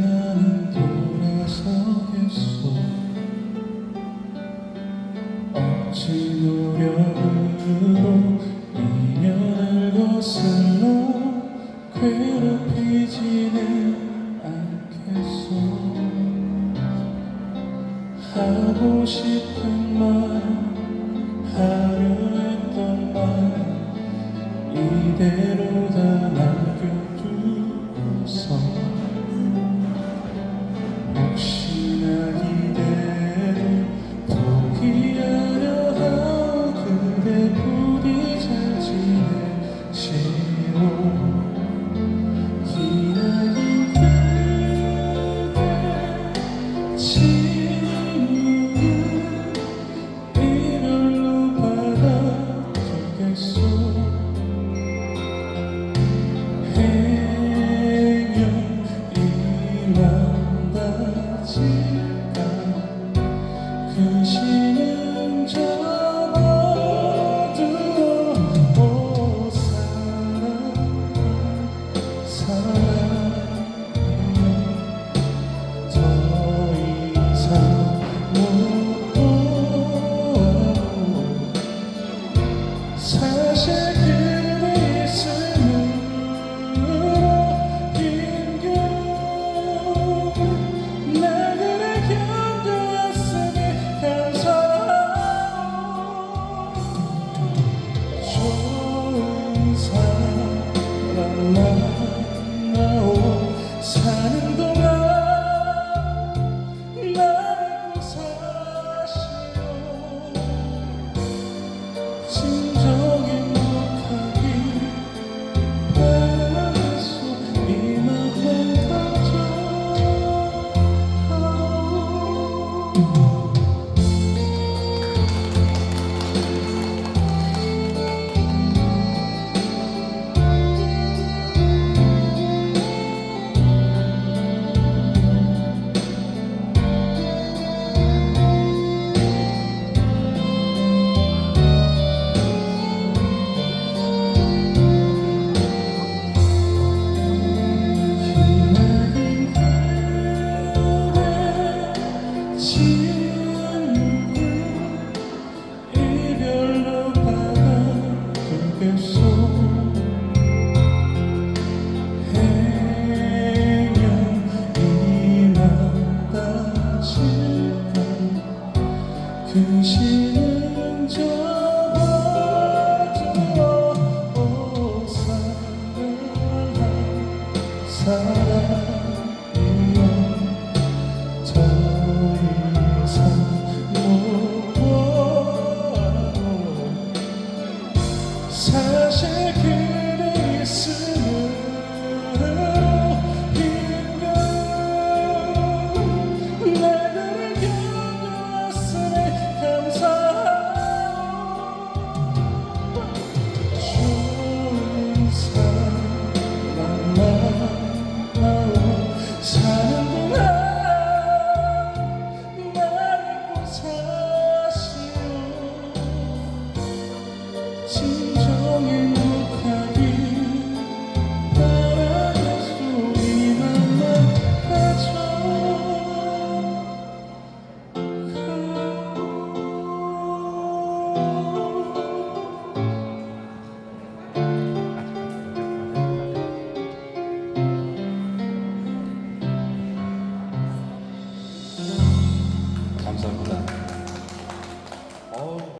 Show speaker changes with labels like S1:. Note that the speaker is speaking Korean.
S1: 나는 돌아서겠어 어찌 노력으로 인연을 거슬러 괴롭히지 않겠어 하고 싶은 말 하려 했던 말 이대로 다 남겨두고서. 才是 shaking.